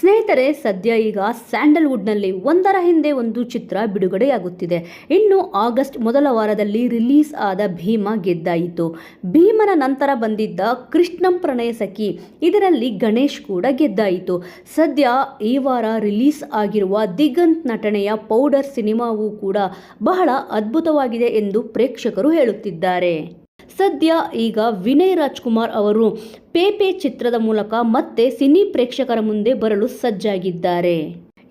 ಸ್ನೇಹಿತರೆ, ಸದ್ಯ ಈಗ ಸ್ಯಾಂಡಲ್ವುಡ್ನಲ್ಲಿ ಒಂದರ ಹಿಂದೆ ಒಂದು ಚಿತ್ರ ಬಿಡುಗಡೆಯಾಗುತ್ತಿದೆ. ಇನ್ನು ಆಗಸ್ಟ್ ಮೊದಲ ವಾರದಲ್ಲಿ ರಿಲೀಸ್ ಆದ ಭೀಮ ಗೆದ್ದಾಯಿತು. ಭೀಮನ ನಂತರ ಬಂದಿದ್ದ ಕೃಷ್ಣಂ ಪ್ರಣಯ ಸಖಿ, ಇದರಲ್ಲಿ ಗಣೇಶ್ ಕೂಡ ಗೆದ್ದಾಯಿತು. ಸದ್ಯ ಈ ವಾರ ರಿಲೀಸ್ ಆಗಿರುವ ದಿಗಂತ್ ನಟನೆಯ ಪೌಡರ್ ಸಿನಿಮಾವೂ ಕೂಡ ಬಹಳ ಅದ್ಭುತವಾಗಿದೆ ಎಂದು ಪ್ರೇಕ್ಷಕರು ಹೇಳುತ್ತಿದ್ದಾರೆ. ಸದ್ಯ ಈಗ ವಿನಯ್ ರಾಜ್ಕುಮಾರ್ ಅವರು ಪೇಪೆ ಚಿತ್ರದ ಮೂಲಕ ಮತ್ತೆ ಸಿನಿ ಪ್ರೇಕ್ಷಕರ ಮುಂದೆ ಬರಲು ಸಜ್ಜಾಗಿದ್ದಾರೆ.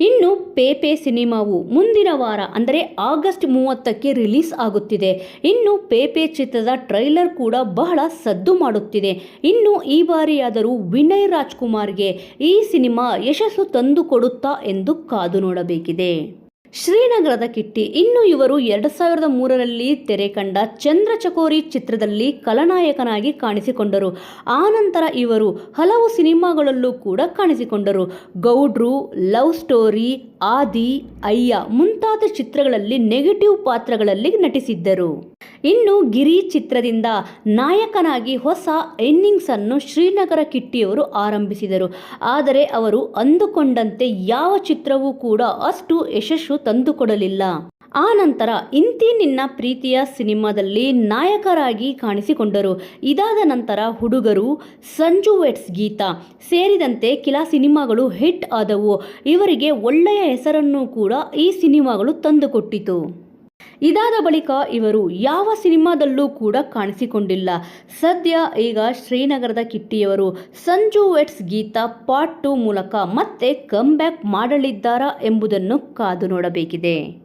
ಇನ್ನು ಪೇಪೆ ಸಿನಿಮಾವು ಮುಂದಿನ ವಾರ, ಅಂದರೆ ಆಗಸ್ಟ್ ಮೂವತ್ತಕ್ಕೆ ರಿಲೀಸ್ ಆಗುತ್ತಿದೆ. ಇನ್ನು ಪೇಪೆ ಚಿತ್ರದ ಟ್ರೈಲರ್ ಕೂಡ ಬಹಳ ಸದ್ದು ಮಾಡುತ್ತಿದೆ. ಇನ್ನು ಈ ಬಾರಿಯಾದರೂ ವಿನಯ್ ರಾಜ್ಕುಮಾರ್ಗೆ ಈ ಸಿನಿಮಾ ಯಶಸ್ಸು ತಂದುಕೊಡುತ್ತಾ ಎಂದು ಕಾದು ನೋಡಬೇಕಿದೆ. ಶ್ರೀನಗರದ ಕಿಟ್ಟಿ. ಇನ್ನು ಇವರು ಎರಡು ಸಾವಿರದ ಮೂರರಲ್ಲಿ ತೆರೆ ಕಂಡ ಚಂದ್ರಚಕೋರಿ ಚಿತ್ರದಲ್ಲಿ ಖಲನಾಯಕನಾಗಿ ಕಾಣಿಸಿಕೊಂಡರು. ಆನಂತರ ಇವರು ಹಲವು ಸಿನಿಮಾಗಳಲ್ಲೂ ಕೂಡ ಕಾಣಿಸಿಕೊಂಡರು. ಗೌಡ್ರು, ಲವ್ ಸ್ಟೋರಿ ಆದಿ, ಅಯ್ಯ ಮುಂತಾದ ಚಿತ್ರಗಳಲ್ಲಿ ನೆಗೆಟಿವ್ ಪಾತ್ರಗಳಲ್ಲಿ ನಟಿಸಿದ್ದರು. ಇನ್ನು ಗಿರಿ ಚಿತ್ರದಿಂದ ನಾಯಕನಾಗಿ ಹೊಸ ಇನ್ನಿಂಗ್ಸ್ ಅನ್ನು ಶ್ರೀನಗರ ಕಿಟ್ಟಿಯವರು ಆರಂಭಿಸಿದರು. ಆದರೆ ಅವರು ಅಂದುಕೊಂಡಂತೆ ಯಾವ ಚಿತ್ರವೂ ಕೂಡ ಅಷ್ಟು ಯಶಸ್ಸು ತಂದುಕೊಡಲಿಲ್ಲ. ಆ ನಂತರ ಇಂತಿ ನಿನ್ನ ಪ್ರೀತಿಯ ಸಿನಿಮಾದಲ್ಲಿ ನಾಯಕರಾಗಿ ಕಾಣಿಸಿಕೊಂಡರು. ಇದಾದ ನಂತರ ಹುಡುಗರು ಸಂಜು ವೆಟ್ಸ್ ಗೀತಾ ಸೇರಿದಂತೆ ಕೆಲ ಸಿನಿಮಾಗಳು ಹಿಟ್ ಆದವು. ಇವರಿಗೆ ಒಳ್ಳೆಯ ಹೆಸರನ್ನು ಕೂಡ ಈ ಸಿನಿಮಾಗಳು ತಂದುಕೊಟ್ಟಿತು. ಇದಾದ ಬಳಿಕ ಇವರು ಯಾವ ಸಿನಿಮಾದಲ್ಲೂ ಕೂಡ ಕಾಣಿಸಿಕೊಂಡಿಲ್ಲ. ಸದ್ಯ ಈಗ ಶ್ರೀನಗರದ ಕಿಟ್ಟಿಯವರು Sanju weds Geetha part two ಮೂಲಕ ಮತ್ತೆ ಕಮ್ ಬ್ಯಾಕ್ ಮಾಡಲಿದ್ದಾರಾ ಎಂಬುದನ್ನು ಕಾದು ನೋಡಬೇಕಿದೆ.